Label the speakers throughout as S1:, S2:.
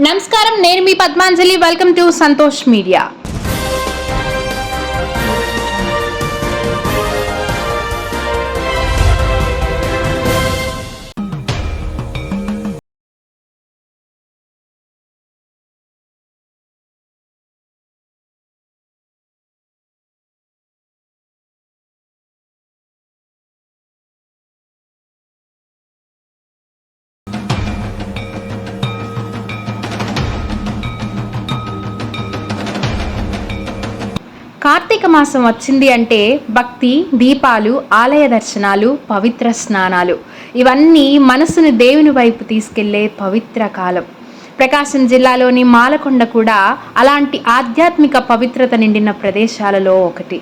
S1: నమస్కారం నేను మీ Padmanjali. Welcome to Santosh media. Kartika మాసం వచ్చింది అంటే భక్తి దీపాలు ఆలయ దర్శనాలు పవిత్ర స్నానాలు. ఇవన్నీ మనసును దేవుని వైపు తీసుకెళ్ళే పవిత్ర కాలం. ప్రకాశం జిల్లాలోని మాలకొండ కూడా అలాంటి ఆధ్యాత్మిక పవిత్రత నిండిన ప్రదేశాలలో ఒకటి.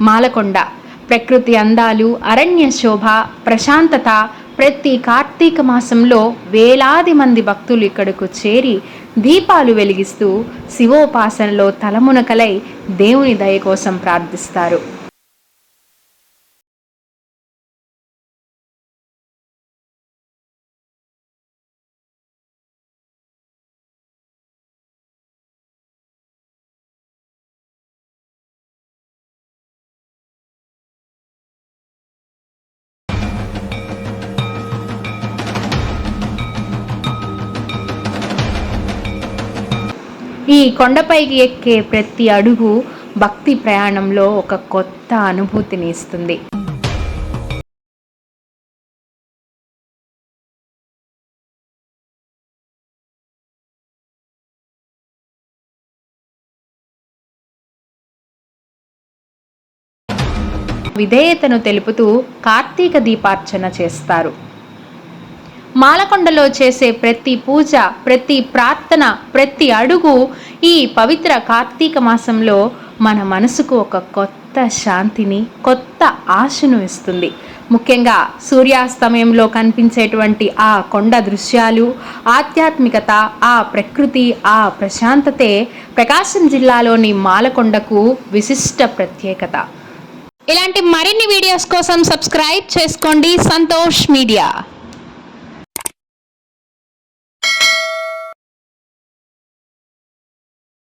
S1: మాలకొండ. ప్రకృతి అందాలు అరణ్య శోభ ప్రశాంతత ప్రతి కార్తీక మాసంలో వేలాది మంది భక్తులు ఇక్కడకు చేరి దీపాలు వెలిగిస్తూ శివోపాసనలో తలమునకలై దేవుని దయ కోసం ప్రార్థిస్తారు. ఈ కొండపైకి ఎక్కే ప్రతి అడుగు భక్తి ప్రయాణంలో ఒక కొత్త అనుభూతిని ఇస్తుంది. విధేయతను తెలుపుతూ కార్తీక దీపార్చన చేస్తారు. మాలకొండలో చేసే ప్రతి పూజ ప్రతి ప్రార్థన ప్రతి అడుగు ఈ పవిత్ర కార్తీక మాసంలో మన మనసుకు ఒక కొత్త శాంతిని కొత్త ఆశను ఇస్తుంది. ముఖ్యంగా సూర్యాస్తమయంలో కనిపించేటువంటి ఆ కొండ దృశ్యాలు ఆధ్యాత్మికత ఆ ప్రకృతి ఆ ప్రశాంతతే ప్రకాశం జిల్లాలోని మాలకొండకు విశిష్ట ప్రత్యేకత. ఇలాంటి మరిన్ని వీడియోస్ కోసం సబ్స్క్రైబ్ చేసుకోండి సంతోష్ మీడియా.